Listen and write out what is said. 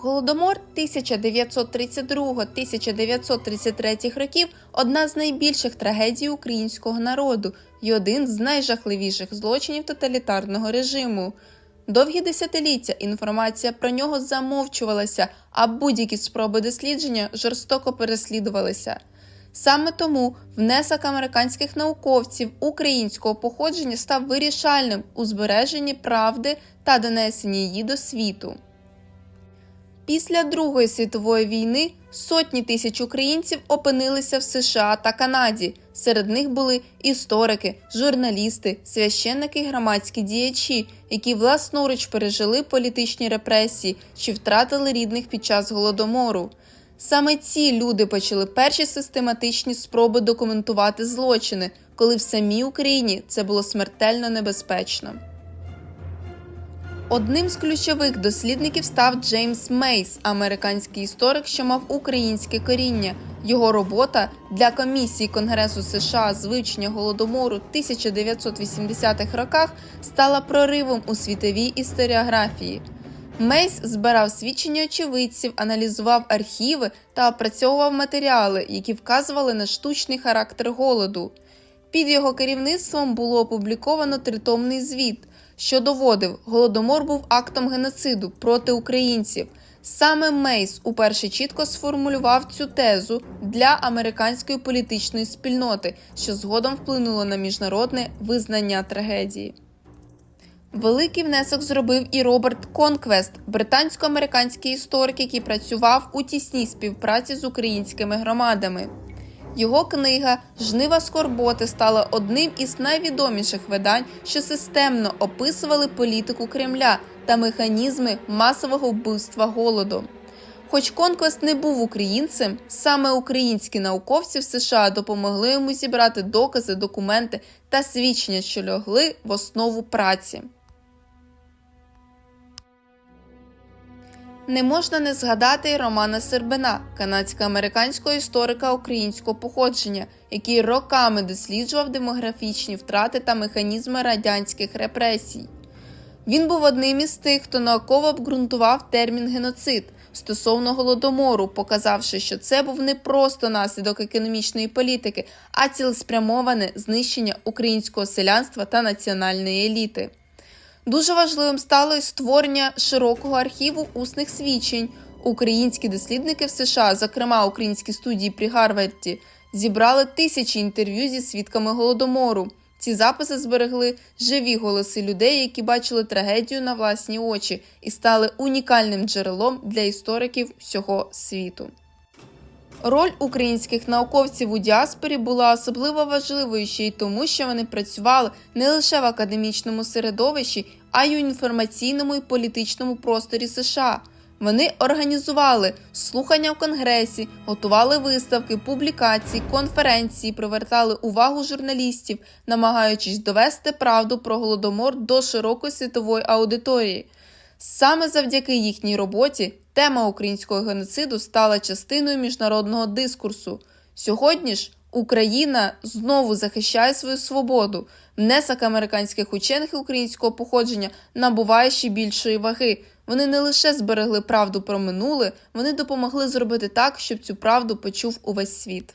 Голодомор 1932-1933 років одна з найбільших трагедій українського народу і один з найжахливіших злочинів тоталітарного режиму. Довгі десятиліття інформація про нього замовчувалася, а будь-які спроби дослідження жорстоко переслідувалися. Саме тому внесок американських науковців українського походження став вирішальним у збереженні правди та донесенні її до світу. Після Другої світової війни сотні тисяч українців опинилися в США та Канаді. Серед них були історики, журналісти, священники громадські діячі, які власноруч пережили політичні репресії чи втратили рідних під час голодомору. Саме ці люди почали перші систематичні спроби документувати злочини, коли в самій Україні це було смертельно небезпечно. Одним з ключових дослідників став Джеймс Мейс, американський історик, що мав українське коріння. Його робота для комісії Конгресу США з вивчення голодомору в 1980-х роках стала проривом у світовій історіографії. Мейс збирав свідчення очевидців, аналізував архіви та опрацьовував матеріали, які вказували на штучний характер голоду. Під його керівництвом було опубліковано тритомний звіт, що доводив, голодомор був актом геноциду проти українців. Саме Мейс уперше чітко сформулював цю тезу для американської політичної спільноти, що згодом вплинуло на міжнародне визнання трагедії. Великий внесок зробив і Роберт Конквест, британсько-американський історик, який працював у тісній співпраці з українськими громадами. Його книга Жнива скорботи стала одним із найвідоміших видань, що системно описували політику Кремля та механізми масового вбивства голодом. Хоч Конквест не був українцем, саме українські науковці в США допомогли йому зібрати докази, документи та свідчення, що лягли в основу праці. Не можна не згадати Романа Сербина, канадсько-американського історика українського походження, який роками досліджував демографічні втрати та механізми радянських репресій. Він був одним із тих, хто науково обґрунтував термін геноцид стосовно голодомору, показавши, що це був не просто наслідок економічної політики, а цілеспрямоване знищення українського селянства та національної еліти. Дуже важливим стало створення широкого архіву усних свідчень. Українські дослідники в США, зокрема українські студії при Гарварді, зібрали тисячі інтерв'ю зі свідками голодомору. Ці записи зберегли живі голоси людей, які бачили трагедію на власні очі, і стали унікальним джерелом для істориків всього світу. Роль українських науковців у діаспорі була особливо важливою ще й тому, що вони працювали не лише в академічному середовищі, а й у інформаційному і політичному просторі США. Вони організували слухання в конгресі, готували виставки, публікації, конференції, привертали увагу журналістів, намагаючись довести правду про голодомор до широкої світової аудиторії. Саме завдяки їхній роботі тема українського геноциду стала частиною міжнародного дискурсу. Сьогодні ж Україна знову захищає свою свободу. Внесок американських учених українського походження набуває ще більшої ваги. Вони не лише зберегли правду про минуле, вони допомогли зробити так, щоб цю правду почув увесь світ.